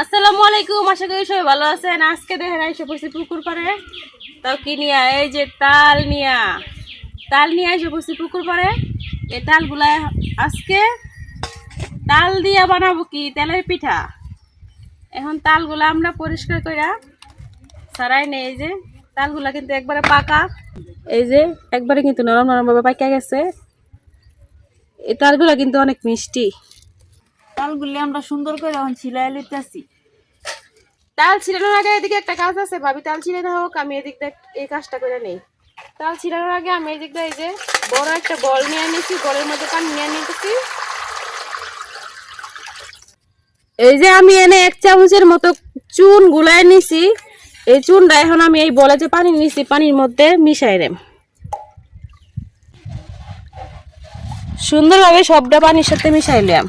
আসসালামু আলাইকুম, আশা করি সবাই ভালো আছেন। আজকে দেখেন এসে পড়ছি পুকুর পাড়ে। তাও কি নিয়া? এই যে তাল নিয়া। তাল নিয়ে এসে পড়ছি পুকুর পাড়ে। এই তালগুলা আজকে তাল দিয়া বানাবো কি? তেলের পিঠা। এখন তালগুলা আমরা পরিষ্কার কইরা সারাই নেই। এই যে তালগুলা কিন্তু একবারে পাকা। এই যে একবারে কিন্তু নরম নরমভাবে পাকা গেছে। এই তালগুলা কিন্তু অনেক মিষ্টি। তালগুলি আমরা সুন্দর করে এখন ছিলাই লইতেছি। তাল ছিলানোর আগে এদিকে একটা কাজ আছে, ভাবি তাল ছিলানো হোক, আমি এদিক এই কাজটা করে নেই। তাল ছিলানোর আগে আমি এদিক এই যে বড় একটা বল নিয়ে নিয়েছি বলের মধ্যে পানি নিয়ে নিতেছি। এই যে আমি এনে এক চামচের মতো চুন গুলায় নিছি। এই চুনটা এখন আমি এই বলে যে পানি নিছি, পানির মধ্যে মিশাই দেম সুন্দরভাবে সবটা পানির সাথে মিশাইলাম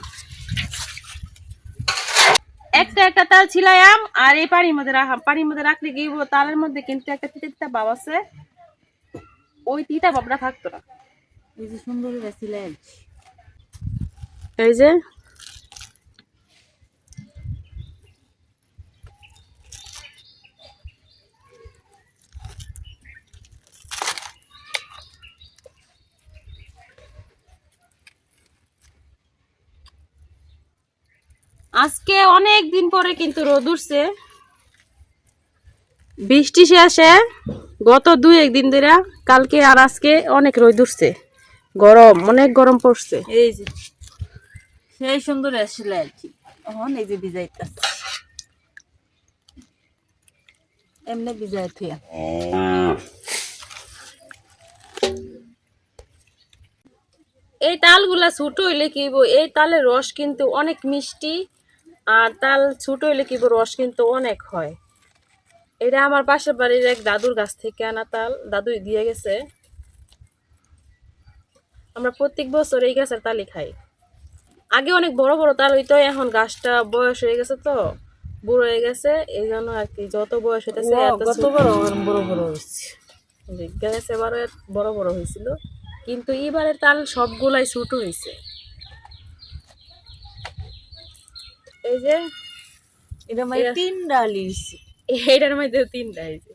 একটা একটা তাল ছিলাম আর এই পানির মধ্যে রাখাম পানির মধ্যে রাখলে কি বলব তালের মধ্যে কিন্তু একটা তিতা তিতা ভাব আছে। ওই তিতা ভাবটা থাকতো না। এই যে সুন্দর এই যে আজকে অনেক দিন পরে কিন্তু রোদ উঠছে। বৃষ্টি শেষে গত দুই একদিন ধরে কালকে আর আজকে অনেক রোদ উঠছে। গরম অনেক গরম পড়ছে। এই যে সেই সুন্দর ছিলাই এখন এই যে বিজাইতেছে এমনি বিজাই থিয়া। এই তালগুলা ছোট হইলে কি এই তালের রস কিন্তু অনেক মিষ্টি। আর তাল ছোট হইলে কি রস কিন্তু অনেক হয়। এটা আমার পাশের বাড়ির এক দাদুর গাছ থেকে আনা তাল। দাদুই দিয়ে গেছে। আমরা প্রত্যেক বছর এই গাছের তালই খাই। আগে অনেক বড় বড় তাল হইতো এখন গাছটা বয়স হয়ে গেছে তো বুড়ো হয়ে গেছে। এই জন্য আর কি যত বয়স হইতেছে এত বড় বড় বড় হচ্ছে গ্যাস এবারে বড় বড় হয়েছিল কিন্তু এবারে তাল সবগুলাই ছোট হয়েছে এই যে এটা মানে তিন ডালি হইছে। এইটার মধ্যে এই যে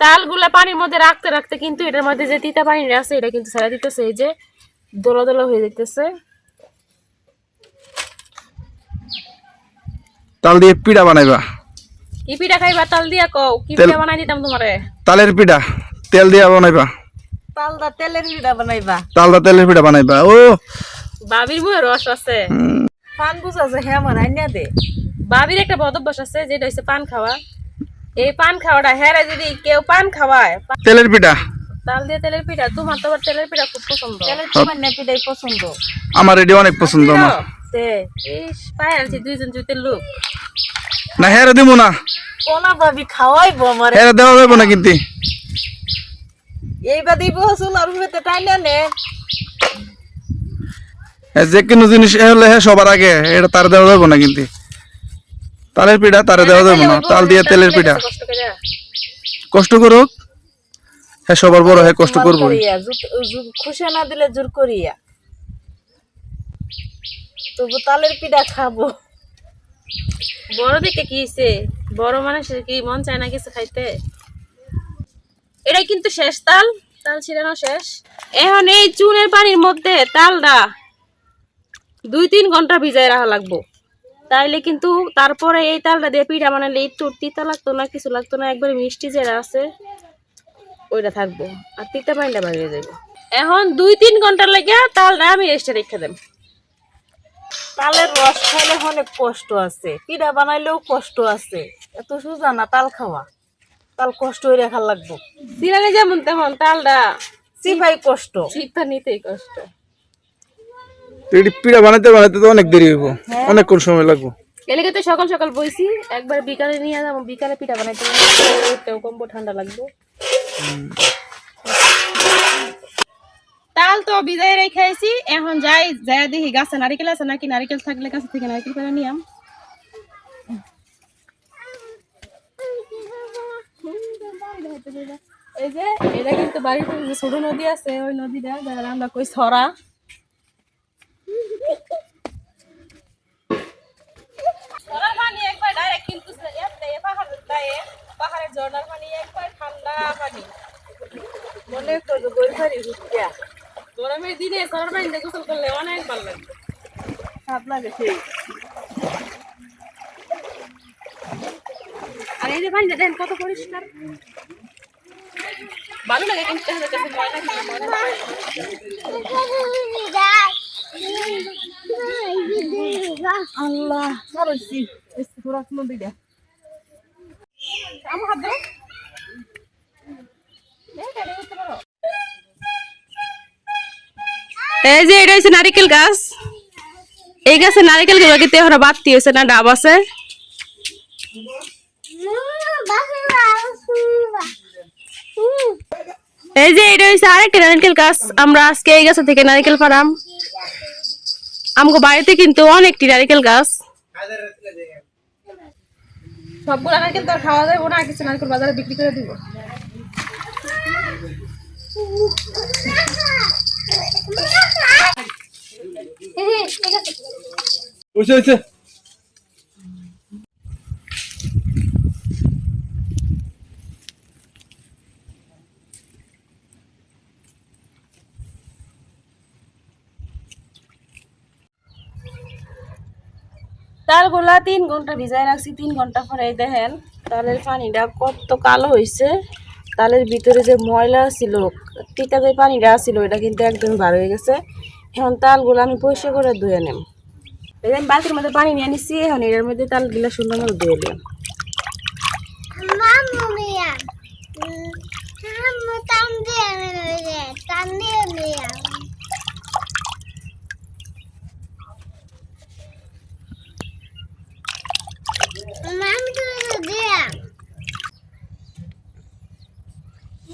তালগুলা পানির মধ্যে রাখতে রাখতে কিন্তু এটার মধ্যে যে তিতা পানি আছে এটা কিন্তু ছেড়ে দিতেছে এই যে দোলা দোলা হয়ে যেতেছে তাল দিয়ে পিঠা বানাইবা। কি পিঠা খাইবা তাল দিয়া কও কি পিঠা বানাই দিতাম তোমারে তালের পিঠা তেল দিয়া বানাইবা। তালদা তেলের পিঠা বানাইবা। তাল দা তেলের পিঠা বানাইবা ও। বাবির মুখে রস আছে। পান বুঝা আছে হ্যাঁ আমার আইনা দে। বাবির একটা বদ অভ্যাস আছে যেটা হচ্ছে পান খাওয়া। এই পান খাওয়াটা হ্যাঁ যদি কেউ পান খাওয়ায় তেলের পিঠা। তাল দিয়ে তেলের পিঠা তোমার তো তেলের পিঠা খুব পছন্দ। তেলের তোমার নেপিটাই পছন্দ। আমার এটি অনেক পছন্দ আমার। তে ইস পাই আছি দুইজন জুতের লোক। না হ্যাঁ দিব না। কোনা ভাবি খাওয়াইবো আমার। হ্যাঁ দেওয়া যাবে না কিন্তু। আর ভিতরে টাইনা নে। যে কোনো জিনিস হলে সবার আগে এটা তার দেওয়া যাবে না কিন্তু। তালের পিঠা তারে দেওয়া যাবে না তাল দিয়ে তেলের পিঠা। কষ্ট করে কষ্ট করুক। হ্যাঁ সবার বড় হ্যাঁ কষ্ট করব খুশি না দিলে জোর করিয়া। তবু তালের পিঠা খাব। বড় দিকে কি হইছে? বড় মানুষের কি মন চায় না কিছু খাইতে? এটাই কিন্তু শেষ, তাল। তাল ছিলানো শেষ। এখন এই চুনের পানির মধ্যে তালটা দুই তিন ঘণ্টা ভিজাই রাখা লাগবো। তাইলে কিন্তু তারপরে এই তালটা দিয়ে পিঠা বানালে একটু তিতা লাগতো না, কিছু লাগতো না, একবারে মিষ্টি যেটা আছে, ওইটা থাকব। আর তিতা পানিটা বাড়িয়ে যাব এখন দুই তিন ঘণ্টা লেগে তালটা আমি রেস্টে রেখে দেব। তালের রস খাইলে অনেক কষ্ট আছে। পিঠা বানাইলেও কষ্ট আছে। এত সোজা না তাল খাওয়া। তাল কষ্ট হয়ে রাখা লাগবো। সিরানি যেমন তেমন তালটা সিপাই কষ্ট। চিপা নিতেই কষ্ট। পিঠা বানাইতে বানাইতে তো অনেক দেরি হইব। অনেকক্ষণ সময় লাগবো। এলাকা তো সকাল সকাল বইছি একবার বিকালে নিয়ে যাব। বিকালে পিঠা বানাইতে উঠতেও কমবো ঠান্ডা লাগবে। তাল তো বিদায় রেখে আইছি এখন যাই যাই দেখি গাছে নারিকেল আছে নাকি? নারিকেল থাকলে গাছ থেকে নারিকেল করে নিয়াম এই যে, এটা কিন্তু বাড়িতে যে ছোট নদী আছে, ওই নদীটা যার আমরা কই এতে পাহাড়ের ঝর্ণার পানি একবার ঠান্ডা পানি। মনে করো গই ফারি হুকিয়া গরমের দিনে ছড়ার পানিতে গোসল করলে অনেক ভালো লাগে সেই আর এই যে পানিটা দেখেন কত পরিষ্কার ভালো লাগে কিন্তু কাছে ময়লা। আল্লাহ সরছি পুরা নদীটা আমার হাত দাও এই যে এটা হচ্ছে নারিকেল গাছ। এই গাছে নারিকেলগুলো কিন্তু এখন বাড়তি হয়েছে না ডাব আছে? এই যে এটা হচ্ছে আরেকটা নারকেল গাছ। আমরা আজকে এই গাছ থেকে নারকেল পারাম আমগো বাড়িতে কিন্তু অনেকটি নারকেল গাছ। সবগুলো নারকেল তো খাওয়া যাবে না কিছু নারকেল বাজারে বিক্রি করে দিব। হয়েছে হয়েছে তালগুলা তিন ঘণ্টা ভিজাই রাখছি, তিন ঘণ্টা পরে দেখেন, তালের পানিটা কত কালো হয়েছে তালের ভিতরে যে ময়লা ছিল টিকা যে পানিটা ছিল, এটা কিন্তু একদম বার হয়ে গেছে। এখন তালগুলো আমি পরিষ্কার করে ধুয়ে নেব। আমি বালতির মধ্যে পানি নিয়ে নিচ্ছি এখন এটার মধ্যে তালগুলা সুন্দর মতো ধুয়ে দিলাম।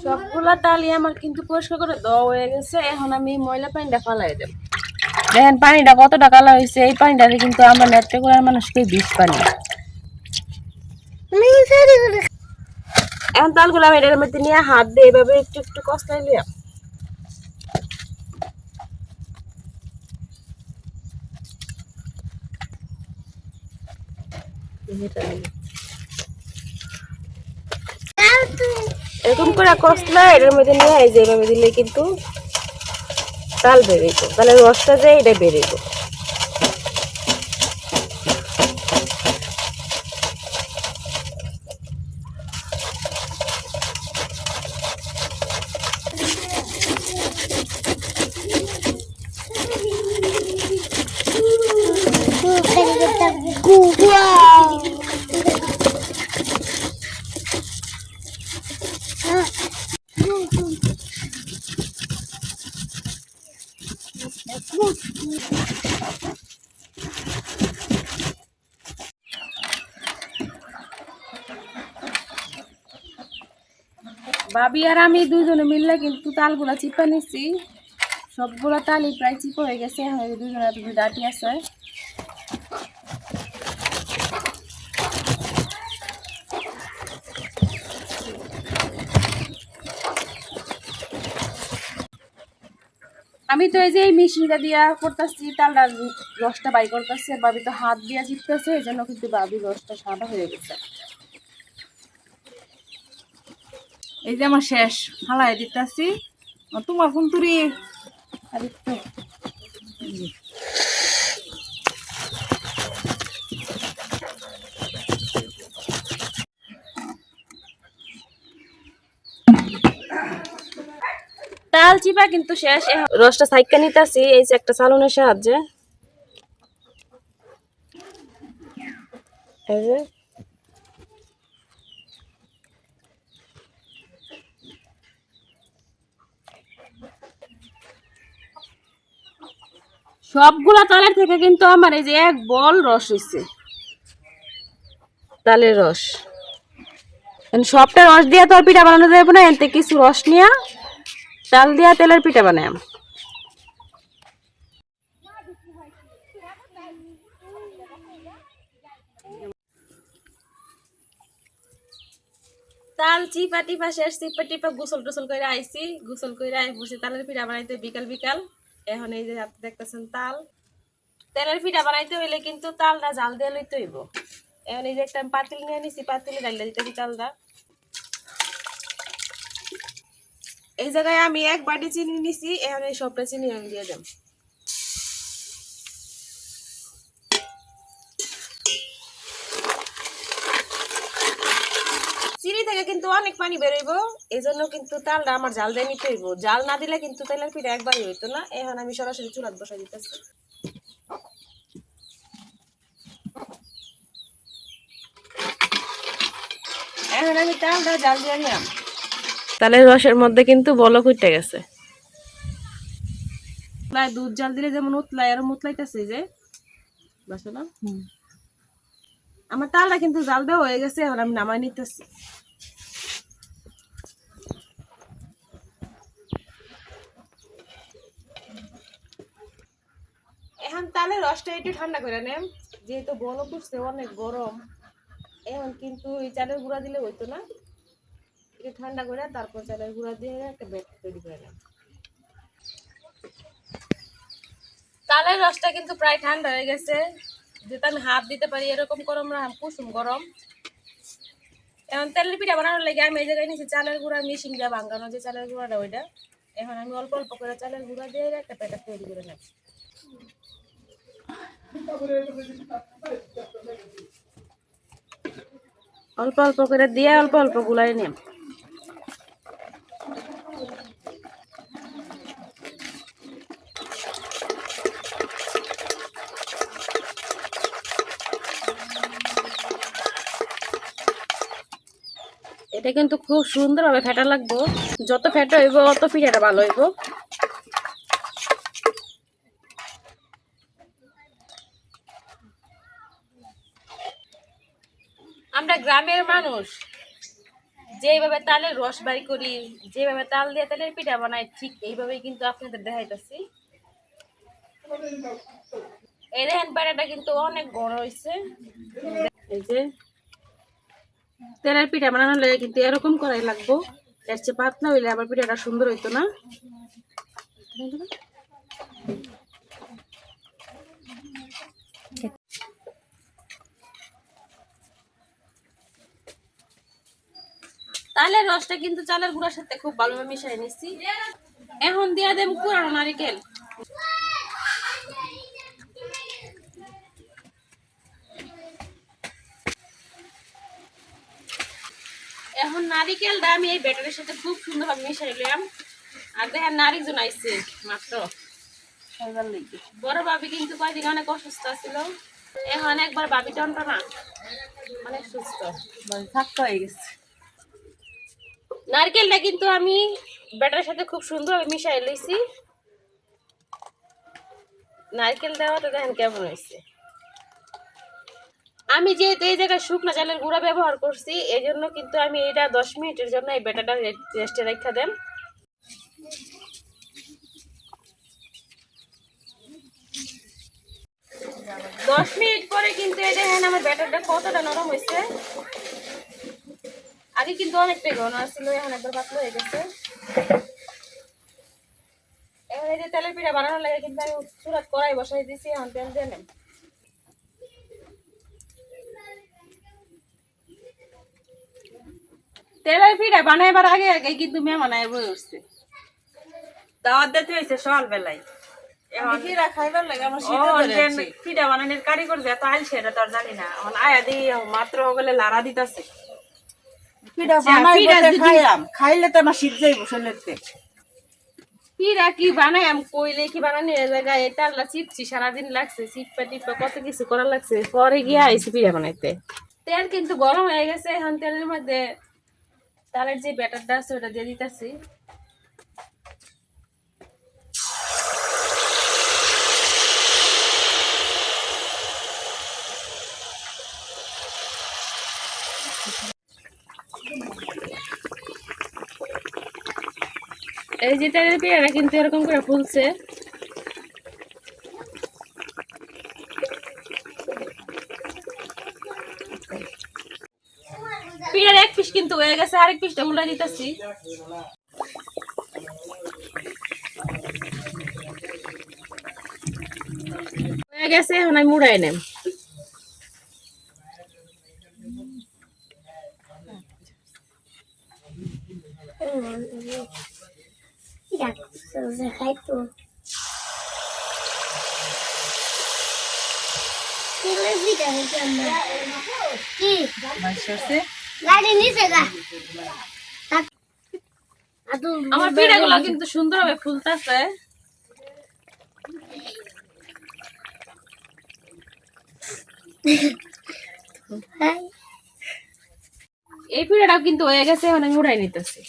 সবগুলা তালি আমার কিন্তু পরিষ্কার করে দেওয়া হয়ে গেছে এখন আমি ময়লা পানিটা ফালাই দেব। দেখেন পানিটা কতটা কালা হয়েছে, এই পানিটাতে কিন্তু আমরা নেটে করে মানুষকে বিষ পানি। এখন তালগুলো আমি এটার মধ্যে নিয়ে হাত দিয়ে এভাবে একটু একটু কষলাই লিয়া এরকম করে কষলা এটার মধ্যে নিয়ে এই যে এভাবে দিলে কিন্তু তাল বেরিয়েছে তাহলে রসটা যে এটা বেরিয়েছে ভাবি আর আমি দুজনে মিললে কিন্তু তালগুলা চিপা নিছি। সবগুলো তালই প্রায় চিপা হয়ে গেছে দুজনে তুমি ডাটি আছে। আমি তো এই যে এই মেশিনটা দিয়া করতেছি তালটার রসটা বাই করতেছি ভাবি তো হাত দিয়া চিপতেছে, এই জন্য কিন্তু ভাবি রসটা সাদা হয়ে গেছে। এই যে আমার শেষ হালাই দিতেছি। তোমার কোন তুরি। তাল চিপা কিন্তু শেষ। রসটা সাইকা নিতেছি, এই যে একটা চালনের সাহায্যে। সবগুলা তালের থেকে কিন্তু আমার এই যে এক বল রস হয়েছে তালের রস। সবটা রস দিয়া তো আর পিঠা বানানো যাবে না এতে কিছু রস নিয়া চাল দিয়া তেলের পিঠা বানাই তাল চিপা টিপা শেষ, চিপা টিপা গোসল টোসল করে আইছি, গোসল করে আই বসে তালের পিঠা বানাইতে বিকাল বিকাল। এখন এই যে আপনি দেখতেছেন তাল। তেলের পিঠা বানাইতে হইলে কিন্তু তালটা জাল দিয়ে লইতে হইব। এখন এই যে একটা পাতিল নিয়ে নিছি পাতিলে ডালিয়ে দিতেছি তালটা। এই জায়গায় আমি এক বাটি চিনি নিছি, এখন এই সবটা চিনি আমি দিয়ে দেব। থেকে কিন্তু অনেক পানি বেরোইব এই জন্য কিন্তু তালটা আমার জাল দিয়ে নিতে হইব। জাল না দিলে কিন্তু তেলের পিঠা একবারই হইতো না এখন আমি সরাসরি চুলাত বসাই দিতেছি। এখন আমি তালটা জাল দিয়ে নিলাম। তালের রসের মধ্যে কিন্তু বলক উঠে গেছে। প্রায় দুধ জাল দিলে যেমন উতলায় আর উতলাইতেছে যে। বাসো না? আমার তালটা কিন্তু জাল দেওয়া হয়ে গেছে এখন আমি নামাই নিতেছি। এখন রসটা একটু ঠান্ডা করে নেন। যেহেতু বলো করছে অনেক গরম। এখন কিন্তু এই চালের গুঁড়া দিলে হইতো না। একটু ঠান্ডা করে তারপর চালের গুঁড়া দিয়ে একটা ব্যাট তৈরি করে নেন। চালের রসটা কিন্তু প্রায় ঠান্ডা হয়ে গেছে। যেটা আমি হাত দিতে পারি, এরকম গরম না, কুসুম গরম। এখন তেলের পিঠা বানানোর লাগে আমি এই জায়গায় নিয়েছি চালের গুঁড়া, মিশিং দিয়ে ভাঙানো যে চালের গুঁড়াটা, ওইটা। এখন আমি অল্প অল্প করে চালের গুঁড়া দিয়ে একটা প্যাকেট তৈরি করে নেব। অল্প অল্প করে দিয়ে অল্প অল্প গুলাই নেব এটা কিন্তু খুব সুন্দরভাবে ফেটা লাগবো। যত ফেটা হইব, অত পিঠাটা ভালো হইব আমরা গ্রামের মানুষ। যেভাবে তালের রস বাই করি, যেভাবে তাল দিয়ে তালের পিঠা বানাই, ঠিক এইভাবেই কিন্তু আপনাদের দেখাইতেছি। এই দেখেন পাড়াটা কিন্তু অনেক বড় হয়েছে এই যে তেলের পিঠা বানানোর লাগে কিন্তু এরকম করাই লাগবো। পাতলা হইলে আবার পিঠাটা সুন্দর হইতো না। তালের রসটা কিন্তু চালের গুঁড়ার সাথে খুব ভালোভাবে মিশাই নিচ্ছি। এখন দিয়ে দেব পুরানো নারিকেল। এখন নারিকেলটা আমি এই ব্যাটারের সাথে খুব সুন্দরভাবে মিশাইলাম আর দেখেন নারিকজন আইছে মাত্র। বড় ভাবি কিন্তু কয়দিন অনেক অসুস্থ ছিল এখন একবার ভাবি টনটনা অনেক সুস্থ। থাকতে হয়ে গেছে। নারকেলটা কিন্তু আমি ব্যাটার সাথে খুব সুন্দরভাবে মিশাই লইছি। নারকেল দেওয়াতে দেখেন কেমন হয়েছে আমি যেহেতু এই জায়গায় শুকনো চালের গুঁড়া ব্যবহার করছি এই জন্য কিন্তু আমি এটা দশ মিনিটের জন্য এই ব্যাটারটা রেস্টে রেখে দেন। দশ মিনিট পরে কিন্তু এই দেখেন আমার ব্যাটারটা কতটা নরম হয়েছে আগে কিন্তু অনেকটাই ঘন ছিল এখন একবার পাতলা হয়ে গেছে। এখন এই যে তেলের পিঠা বানানোর লাগে কিন্তু আমি চুলাত কড়াই বসাই দিছি এখন তেল দিয়ে নেব। তেলের পিঠা বানাইবার আগে আগে কিন্তু মেয়ে বানায় বই উঠছে। দাওয়াত দিতে হয়েছে। পিঠা বানানোর কারিগর যে এত আইল সেটা তো আর জানি না। এখন আয়া দি মাত্র হগলে লাড়া দিতাছে। পিঠা আচ্ছা, বানাই বলতে খাইলাম খাইলে তো আমার শীত যাইব শরীরেতে। পিরা কি বানাই আমি কইলে কি বানানি? জায়গায় এটা আল্লাহ চিপছি সারাদিন লাগছে চিপা টিপা কত কিছু করা লাগছে। পরে গিয়ে আইসি পিঠা বানাইতে। তেল কিন্তু গরম হয়ে গেছে এখন তেলের মধ্যে তালের যে ব্যাটারটা আছে ওটা দিয়ে দিতেছি। এই যে তেলের পিঠাটা কিন্তু এরকম করে ফুলছে। পিঠার এক পিস কিন্তু হয়ে গেছে, আরেক পিসটা উল্টা দিতেছি। হয়ে গেছে, এখন আমি মুড়াই নেম Jak লেজিটা হইছে আমরা কি গাড়ি নিচে গা তাক আদু আমার পিঠাগুলো কিন্তু সুন্দরভাবে ফুলতেছে। হাই এই পিঠাটাও কিন্তু হয়ে গেছে এখন আমি উড়াই নিতেছি।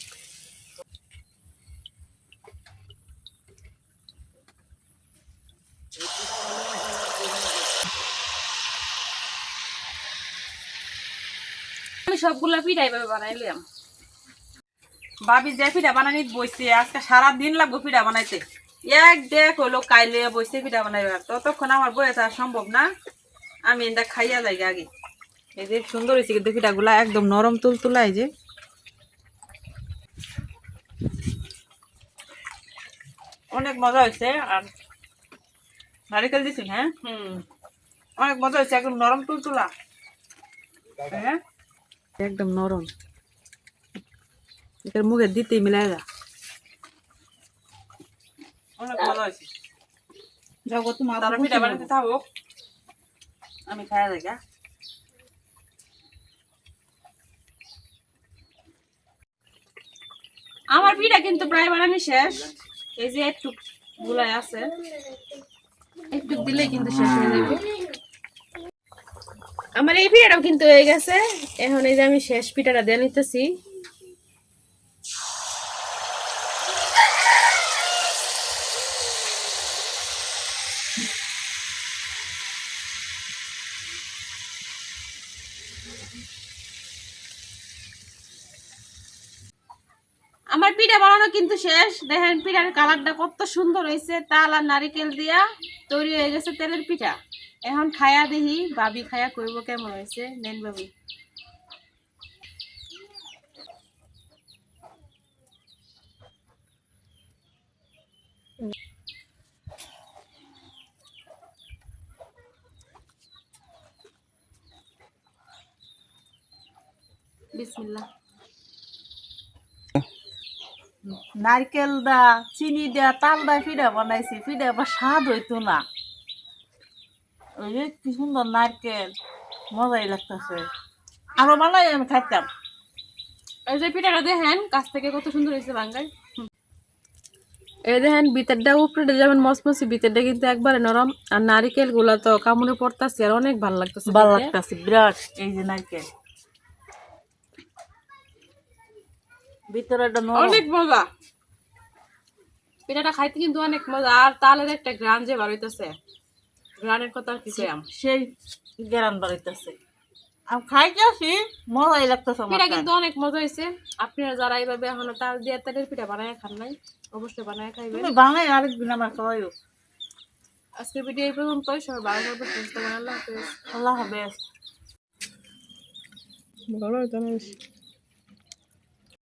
সবগুলা পিঠা এইভাবে বানাইলাম। ভাবি যে পিঠা বানানি বইছে আজকে সারা দিন লাগবো পিঠা বানাইতে। এক দেখ হলো কাইলে বইছে পিঠা বানাইবার। ততক্ষণ আমার বয়ে থাকা সম্ভব না। আমি এটা খাইয়া যাই আগে। এই যে সুন্দর হয়েছে কিন্তু পিঠাগুলা একদম নরম তুলতুলা এই যে। অনেক মজা হয়েছে আর নারিকেল দিছি হ্যাঁ? হুম। অনেক মজা হয়েছে একদম নরম তুলতুলা। হ্যাঁ? একদম নরম। এটার মুখে দিতেই মিলাই যা অনেক মজা হয়েছে। যাও তোমার তারা পিঠা বানাতে থাকো। আমি খাওয়া যাই আমার পিঠা কিন্তু প্রায় বানানো শেষ। এই যে একটু গুলাই আছে। একটু দিলেই কিন্তু শেষ হয়ে যাবে। আমার এই পিঠাটাও কিন্তু হয়ে গেছে। এখন এই যে আমি শেষ পিঠাটা দিয়ে নিতেছি। আমার পিঠা বানানো কিন্তু শেষ। দেখেন পিঠার কালারটা কত সুন্দর হয়েছে। তাল আর নারিকেল দিয়া তৈরি হয়ে গেছে তেলের পিঠা। এখন খায়া দেখি ভাবি খায়া করব কেমন হয়েছে নেন বিসমিল্লাহ। নারকেল দা, চিনি দা, তাল দা পিঠা বানাইছি পিঠা আবার স্বাদ হইতো না। ওই যে কি সুন্দর নারকেল মজাই লাগতেছে। আরও বানাই আমি খাইতাম এই যে পিঠাটা দেখেন কাছ থেকে কত সুন্দর হয়েছে বাঙ্গাই। এই দেখেন ভিতরটা উপরে যেমন মসমসি ভিতরটা কিন্তু একবারে নরম। আর নারিকেলগুলা তো কামড়ে পড়তাছে আর অনেক ভালো লাগতেছে ভালো লাগতেছে বিরাট। এই যে নারকেল। নরম। অনেক মজা। পিঠাটা খাইতে কিন্তু অনেক মজা। আর তালের একটা গ্রান যে বার হইতেছে। গ্রানের কথা আর কিছু আম সেই গেরান বাড়িতেছে আমি খাইতে আসি? মজাই লাগতেছে পিঠা কিন্তু অনেক মজা হয়েছে। আপনারা যারা এইভাবে এখনও তাল দিয়ে তেলের পিঠা বানায় খান নাই অবশ্যই বানায় খাইবেন। বানাই আরেকদিন আমার খাওয়াইও। আজকের ভিডিও এই পর্যন্তই। সবাই ভালো থাকবেন সুস্থ। আল্লাহ হাফেজ। আল্লাহ হাফেজ। ভালো।